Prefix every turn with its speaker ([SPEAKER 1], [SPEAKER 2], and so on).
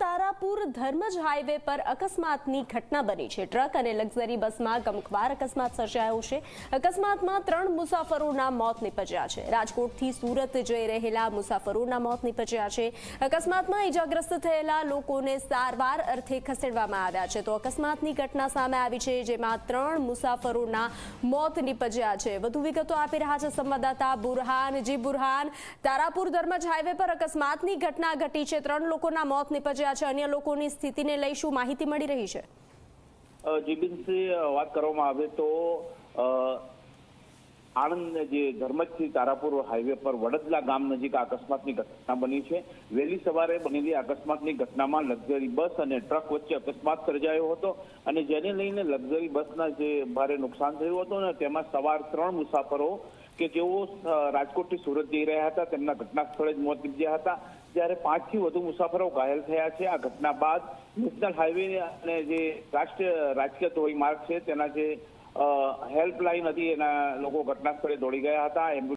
[SPEAKER 1] Tarapur Dharmaj highway પર અકસ્માતની ઘટના બની છે. ટ્રક અને લક્ઝરી બસમાં ગમખ્વાર અકસ્માત સર્જાયો છે. અકસ્માતમાં ત્રણ મુસાફરોના મોત નીપજ્યા છે. રાજકોટથી સુરત જઈ રહેલા મુસાફરોના મોત નીપજ્યા છે. અકસ્માતમાં ઇજાગ્રસ્ત થયેલા લોકોને સારવાર અર્થે ખસેડવામાં આવ્યા છે. તો અકસ્માતની ઘટના સામે આવી છે, જેમાં ત્રણ મુસાફરોના મોત નીપજ્યા છે. વધુ વિગતો આપી રહ્યા છે સંવાદદાતા બુરહાન જી બુરહાન, તારાપુર ધર્મજ હાઈવે પર અકસ્માતની ઘટના ઘટી છે. ત્રણ લોકોના મોત નીપજ્યા છે. અન્ય લોકોની સ્થિતિને લઈ શું માહિતી મળી રહી છે.
[SPEAKER 2] વાત કરવામાં આવે તો આણંદ જે ધર્મજથી તારાપુર હાઈવે પર વડદલા ગામ નજીક અકસ્માતની ઘટના બની છે. વહેલી સવારે બનેલી અકસ્માતની ઘટનામાં લક્ઝરી બસ અને ટ્રક વચ્ચે અકસ્માત સર્જાયો હતો અને જેને લઈને લક્ઝરી બસના જે ભારે નુકસાન થયું હતું ને તેમાં સવાર ત્રણ મુસાફરો કે જેઓ રાજકોટથી સુરત જઈ રહ્યા હતા, તેમના ઘટના સ્થળે જ મોત નીપજ્યા હતા. જ્યારે પાંચથી વધુ મુસાફરો ઘાયલ થયા છે. આ ઘટના બાદ નેશનલ હાઈવે અને જે રાષ્ટ્રીય, રાજકીય ધોરી માર્ગ છે, તેના જે હેલ્પલાઇન હતી, એના લોકો ઘટના સ્થળે દોડી ગયા હતા.